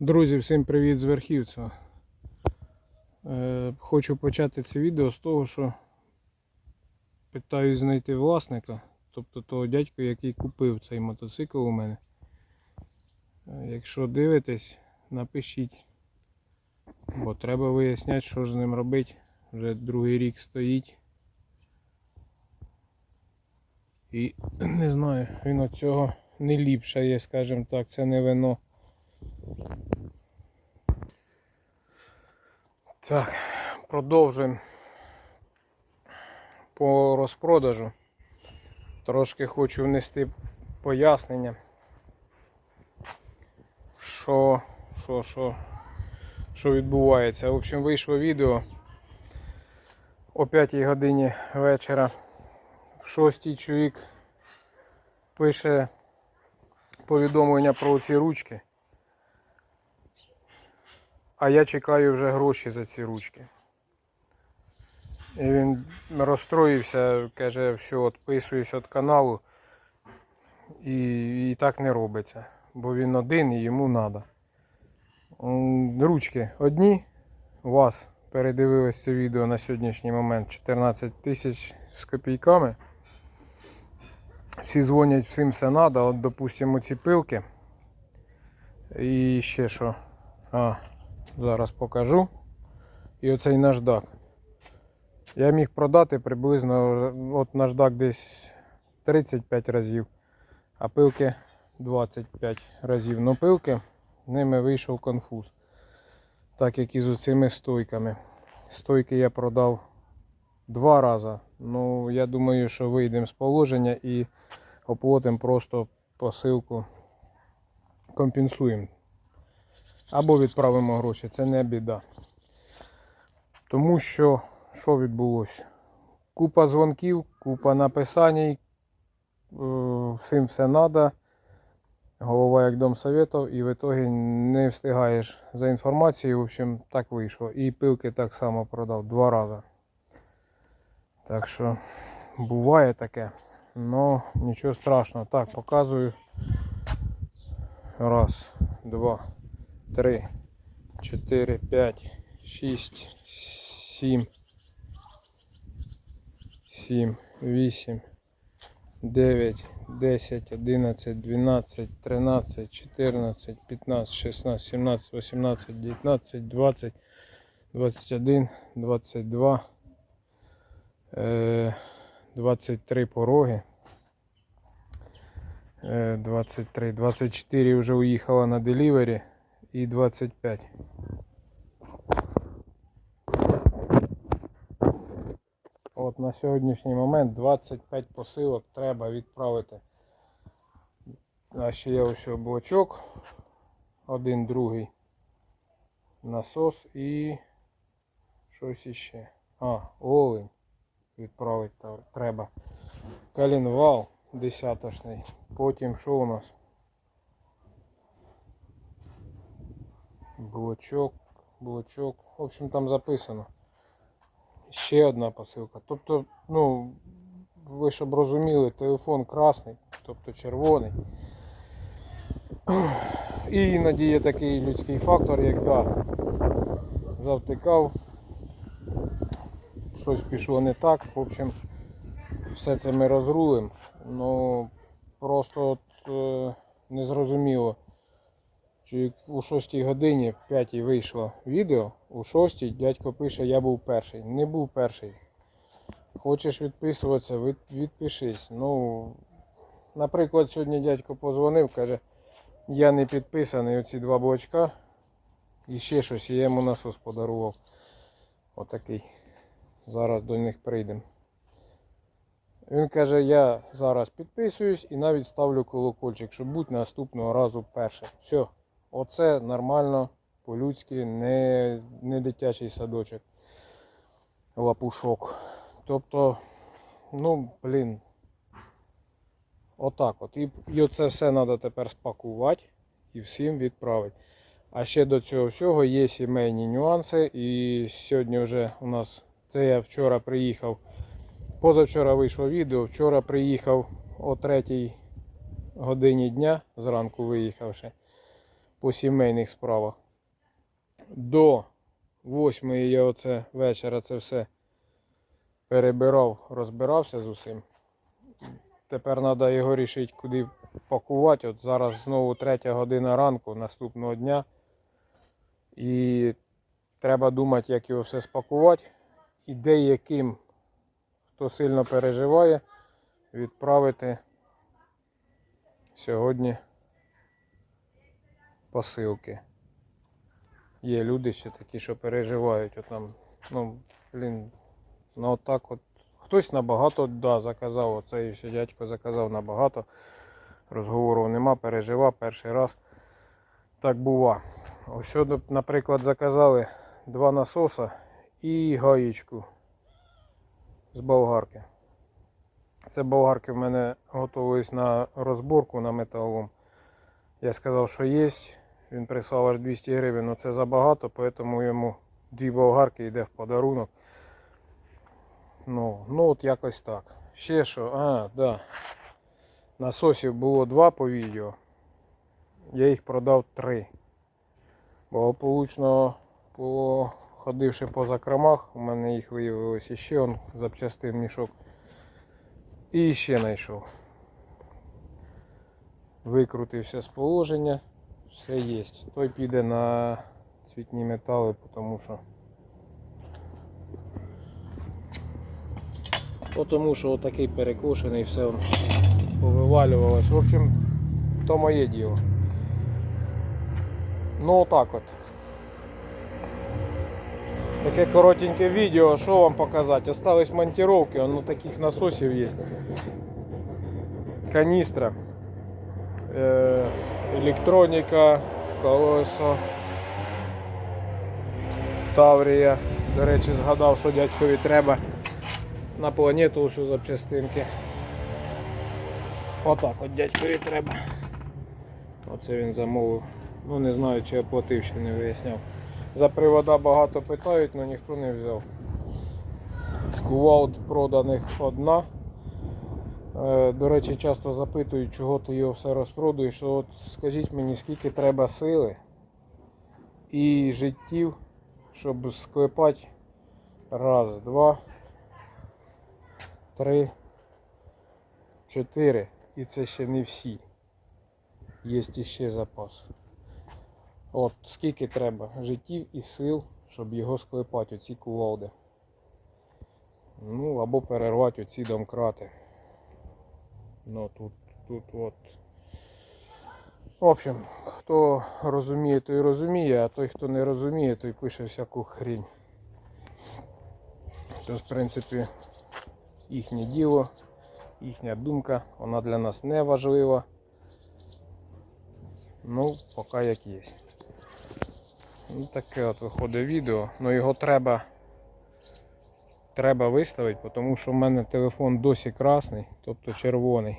Друзі, всім привіт з Верхівця. Е, хочу почати це відео з того, що питаюсь знайти власника, тобто того дядька, який купив цей мотоцикл у мене. Е, якщо дивитесь, напишіть. Бо треба виясняти, що ж з ним робити. Вже другий рік стоїть. І не знаю, він від цього не ліпше є, скажімо так, це не вино. Так, продовжуємо по розпродажу. Трошки хочу внести пояснення, що, що, що, що відбувається. В общем, вийшло відео о 5 годині вечора. В 6 чоловік пише повідомлення про ці ручки. А я чекаю вже гроші за ці ручки. І він розстроївся, каже, все, відписуюсь від каналу. І, і так не робиться. Бо він один і йому треба. Ручки одні. У вас передивилось це відео на сьогоднішній момент 14 тисяч з копійками. Всі дзвонять, всім все треба. От, допустимо, ці пилки. І ще що. А, Зараз покажу. І оцей наждак. Я міг продати приблизно от наждак десь 35 разів, а пилки 25 разів. Ну пилки ними вийшов конфуз. Так як і з оцими стойками. Стойки я продав два рази. Ну, я думаю, що вийдемо з положення і оплатимо просто посилку. Компенсуємо або відправимо гроші, це не біда. Тому що що відбулося? Купа дзвонків, купа написань, е, всім все треба. Голова як дом советов, і в итоге не встигаєш за інформацією. В общем, так вийшло. І пилки так само продав два рази. Так що буває таке. Ну, нічого страшного. Так, показую. Раз, два. 3, 4, 5, 6, 7, 7, 8, 9, 10, 11, 12, 13, 14, 15, 16, 17, 18, 19, 20, 21, 22, е, 23 пороги. Е, 23, 24 вже уїхала на делівері і 25. От на сьогоднішній момент 25 посилок треба відправити. А ще є ось блочок, один другий насос і щось іще. А, олень відправити треба. Калінвал десяточний. Потім що у нас? Блочок, блочок. В общем, там записано. Ще одна посилка. Тобто, ну, ви щоб розуміли, телефон красний, тобто червоний. І іноді є такий людський фактор, як да, завтикав, щось пішло не так. В общем, все це ми розрулимо. Ну просто от, е, незрозуміло. Чи у 6 годині, в 5 вийшло відео, у 6 дядько пише, я був перший. Не був перший. Хочеш відписуватися, відпишись. Ну, наприклад, сьогодні дядько позвонив, каже, я не підписаний оці два блочка. І ще щось, я йому насос подарував. Отакий. Зараз до них прийдемо. Він каже, я зараз підписуюсь і навіть ставлю колокольчик, щоб бути наступного разу першим. Все. Оце нормально, по-людськи, не не дитячий садочок, лапушок. Тобто, ну, блін, отак от. І, і оце все треба тепер спакувати і всім відправити. А ще до цього всього є сімейні нюанси. І сьогодні вже у нас, це я вчора приїхав, позавчора вийшло відео, вчора приїхав о 3 годині дня, зранку виїхавши. По сімейних справах. До восьмої я оце вечора це все перебирав, розбирався з усім. Тепер треба його рішити, куди пакувати. От зараз знову третя година ранку наступного дня. І треба думати, як його все спакувати. І деяким, хто сильно переживає, відправити сьогодні посилки. Є люди ще такі, що переживають. От там, ну, блін, ну отак от. Хтось набагато да, заказав, оцей ще дядько заказав набагато. Розговору нема, переживав перший раз. Так бува. Ось наприклад, заказали два насоса і гаєчку з болгарки. Це болгарки в мене готувались на розборку на металолом. Я сказав, що є. Він прислав аж 200 гривень, але це забагато, тому йому дві болгарки йде в подарунок. Ну, ну от якось так. Ще що, а, да. Насосів було два по відео. Я їх продав три. Благополучно походивши по закромах, у мене їх виявилось іще он запчастин мішок. І ще знайшов. Викрутився з положення, все є. Той піде на цвітні метали, тому що. Тому що отакий перекошений, все повивалювалось. В общем, то моє діло. Ну отак от. Таке коротеньке відео, що вам показати? Остались монтировки, ну таких насосів є. Каністра, е, електроніка, колесо, Таврія. До речі, згадав, що дядькові треба на планету усю запчастинки. Отак от дядькові треба. Оце він замовив. Ну не знаю, чи оплатив, ще не виясняв. За привода багато питають, але ніхто не взяв. Кувалд проданих одна. Е, До речі, часто запитують, чого ти його все розпродуєш. От скажіть мені, скільки треба сили і життів, щоб склепати раз, два, три, чотири. І це ще не всі. Є іще запас. От скільки треба життів і сил, щоб його склепати, оці кувалди. Ну, або перервати оці домкрати. Ну тут, тут от. В общем, хто розуміє, той розуміє, а той, хто не розуміє, той пише всяку хрінь. Це, в принципі, їхнє діло, їхня думка, вона для нас не важлива. Ну, поки як є. Ну, таке от виходить відео. Ну його треба треба виставити, тому що в мене телефон досі красний, тобто червоний.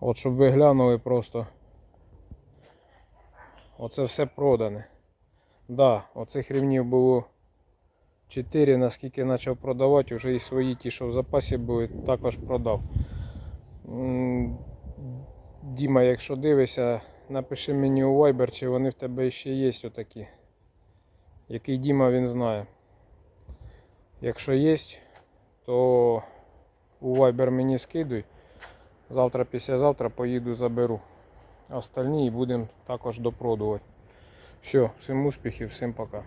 От щоб ви глянули просто. Оце все продане. Да, оцих рівнів було 4, наскільки почав продавати, вже і свої ті, що в запасі були, також продав. Діма, якщо дивишся, напиши мені у Viber, чи вони в тебе ще є отакі. Який Діма він знає. Якщо є, то у Viber мені скидуй. Завтра, післязавтра поїду заберу. Остальні будемо також допродувати. Все, всім успіхів, всім пока.